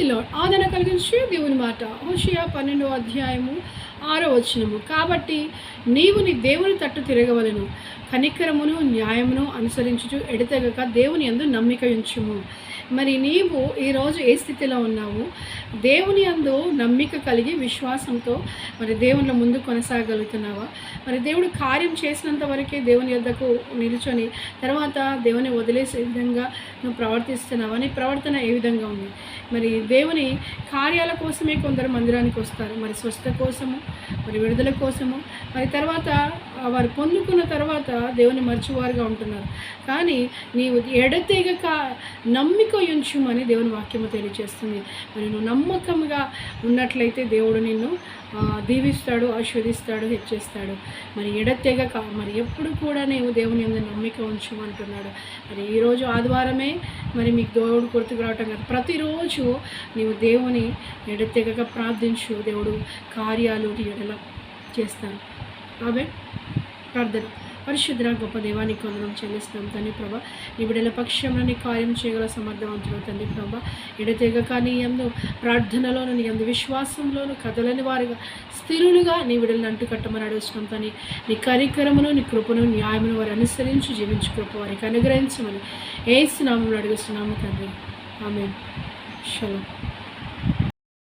Lord ఆదరణ కలిగించు దేవుని మాట. హోషియా పన్నెండో అధ్యాయము ఆరో వచనము. కాబట్టి నీవు నీ దేవుని తట్టు తిరగవలను. కనికరమును న్యాయమును అనుసరించుచు ఎడతెగక దేవుని యందు నమ్మిక ఉంచుము. మరి నీవు ఈరోజు ఏ స్థితిలో ఉన్నావు? దేవుని యందు నమ్మిక కలిగి విశ్వాసంతో మరి దేవుని ముందు కొనసాగలుగుతున్నావా? మరి దేవుడు కార్యం చేసినంత వరకే దేవుని యొద్దకు నిలుచొని తర్వాత దేవుని వదిలేసే విధంగా నువ్వు ప్రవర్తిస్తున్నావా? నీ ప్రవర్తన ఏ విధంగా ఉంది? మరి దేవుని కార్యాల కోసమే కొందరు మందిరానికి వస్తారు. మరి స్వస్థ కోసము మరి విడుదల కోసము మరి తర్వాత వారు పొందుకున్న తర్వాత దేవుని మర్చివారుగా ఉంటున్నారు. కానీ నీవు ఎడతెగక నమ్మిక ఉంచుమని దేవుని వాక్యము తెలియజేస్తుంది. మరి నువ్వు నమ్మకంగా ఉన్నట్లయితే దేవుడు నిన్ను దీవిస్తాడు ఆశ్వదిస్తాడు హెచ్చిస్తాడు మరి ఎడతెగక మరి ఎప్పుడు కూడా నీవు దేవుని మీద నమ్మిక ఉంచమంటున్నాడు. మరి ఈరోజు ఆదివారమే మరి మీకు దేవుడు గుర్తుకు రావటం కాదు. ప్రతిరోజు నీవు దేవుని ఎడతెగక ప్రార్థించు. దేవుడు కార్యాలు నీ ఎడల చేస్తాను ఆమె ప్రార్థన. పరిశుద్ర గొప్ప దేవానికి వందనం చెల్లిస్తున్నాం తండ్రి ప్రభా. నీ బిడ్డల పక్షంలో నీ కార్యం చేయగల సమర్థవంతులు తండ్రి ప్రభా. ఎడతెగక నీ ఎందు ప్రార్థనలోను నీ ఎందు విశ్వాసంలోను కదలని వారుగా స్థిరులుగా నీ విడలను అంటుకట్టమని అడుగుతున్నాం తని నీ కరికరమును నీ కృపను న్యాయమును వారు అనుసరించి జీవించు కృప వారికి అనుగ్రహించమని ఏసునామం అడుగుతున్నాము తండ్రి. ఆమె 是